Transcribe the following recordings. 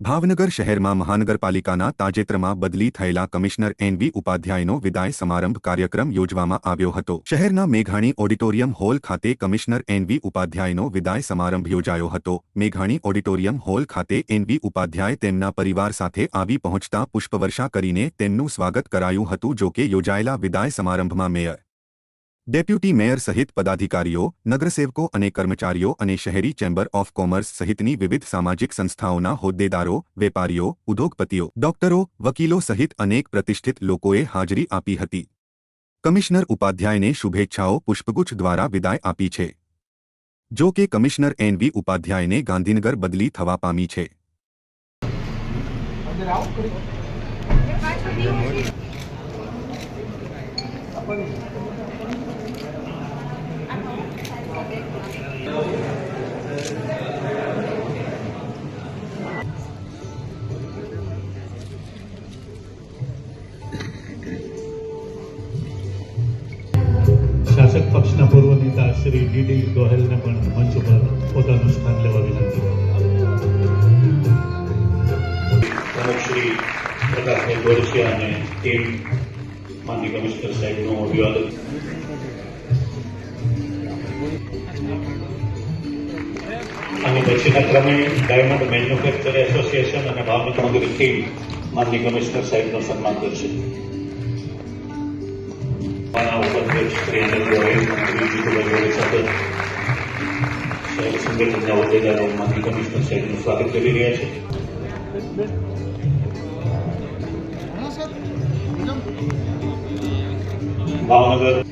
ભાવનગર શહેરમાં મહાનગરપાલિકાના તાજેતરમાં બદલી થયેલા કમિશનર એનવી ઉપાધ્યાયનો વિદાય સમારંભ કાર્યક્રમ યોજવામાં આવ્યો હતો. શહેરના મેઘાણી ઓડિટોરિયમ હોલ ખાતે કમિશનર એનવી ઉપાધ્યાયનો વિદાય સમારંભ યોજાયો હતો. મેઘાણી ઓડિટોરિયમ હોલ ખાતે એનવી ઉપાધ્યાય તેમના પરિવાર સાથે આવી પહોંચતા પુષ્પવર્ષા કરીને તેમનું સ્વાગત કરાયું હતું, જો કે યોજાયેલા વિદાય સમારંભમાં મેયર ડેપ્યુટી મેયર સહિત પદાધિકારીઓ, નગરસેવકો અને કર્મચારીઓ અને શહેરી ચેમ્બર ઓફ કોમર્સ સહિતની વિવિધ સામાજિક સંસ્થાઓના હોદ્દેદારો, વેપારીઓ, ઉદ્યોગપતિઓ, ડોક્ટરો, વકીલો સહિત અનેક પ્રતિષ્ઠિત લોકોએ હાજરી આપી હતી. કમિશનર ઉપાધ્યાયને શુભેચ્છાઓ પુષ્પગુચ્છ દ્વારા વિદાય આપી છે. જો કે કમિશનર એનવી ઉપાધ્યાયને ગાંધીનગર બદલી થવા પામી છે. શાસક પક્ષના પૂર્વ નેતા શ્રી ડીડી ગોહેલને પણ મંચ ઉપર પોતાનું સ્થાન લેવા વિનંતી પ્રમુખ શ્રી પ્રકાશભાઈ ગોરસિયા અને ટીમ માન્ય કમિશનર સાહેબનું અભિવાદન. અને પછીના ક્રમે ડાયમંડ મેન્યુફેક્ચર એસોસિએશન અને ભાવનગર ટીમ માનની કમિશનર સાહેબનું સન્માન કરશે. સ્વાગત કરી રહ્યા છે. ભાવનગર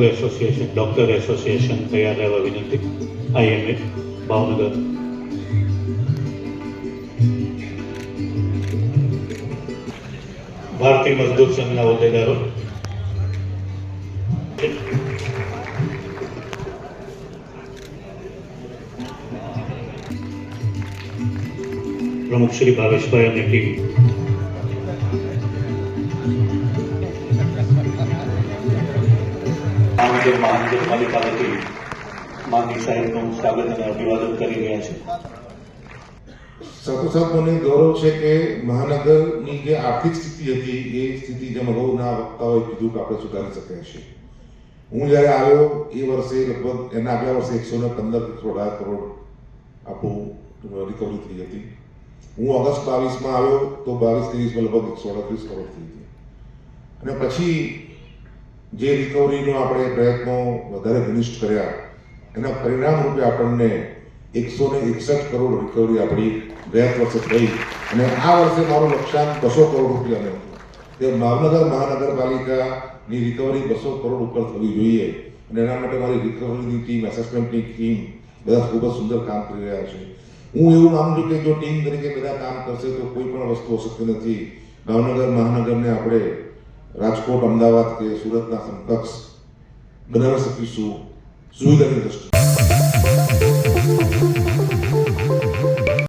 એસોસિએશન ડૉક્ટર એસોસિએશન તૈયાર રહેવા વિનંતી આઈએમએ ભાવનગર ભારતીય મજદૂર સંઘના હોદ્દેદારો પ્રમુખ શ્રી ભાવેશભાઈ અને ટીમ ભાવનગર મહાનગરપાલિકા વતી માનની સાહેબનું સ્વાગત અને અભિવાદન કરી રહ્યા છે. સતોસાત મને ગૌરવ છે કે મહાનગરની જે આર્થિક સ્થિતિ હતી, એ સ્થિતિ જેમ અગાઉના વક્તાઓએ કીધું કે આપણે સુધારી શકાય છે હું જ્યારે આવ્યો, એ વર્ષે લગભગ, એના આગલા વર્ષે એકસો ને પંદર એકસો અઢાર કરોડ આપણું રિકવરી થઈ હતી. હું ઓગસ્ટ બાવીસમાં આવ્યો, તો બાવીસ ત્રીસમાં લગભગ એકસો અડત્રીસ કરોડ થઈ હતી. અને પછી જે રિકવરીનો આપણે પ્રયત્નો વધારે ઘનિષ્ઠ કર્યા, એના પરિણામ રૂપે આપણને એકસો ને એકસઠ કરોડ રિકવરી આપણી ગયા વર્ષે થઈ. અને આ વર્ષે મારું લક્ષ્યાંક બસો કરોડ રૂપિયાનો હતો તે ભાવનગર મહાનગરપાલિકાની રિકવરી બસો કરોડ ઉપર થવી જોઈએ. અને એના માટે મારી રિકવરીની ટીમ એસેસમેન્ટની ટીમ બધા ખૂબ જ સુંદર કામ કરી રહ્યા છે. હું એવું માનું છું કે જો ટીમ તરીકે બધા કામ કરશે તો કોઈ પણ વસ્તુ અશક્ય નથી. ભાવનગર, મહાનગરને આપણે રાજકોટ અમદાવાદ કે સુરતના સમકક્ષ બનાવી શકીશું. સુવિધાની દ્રષ્ટિએ.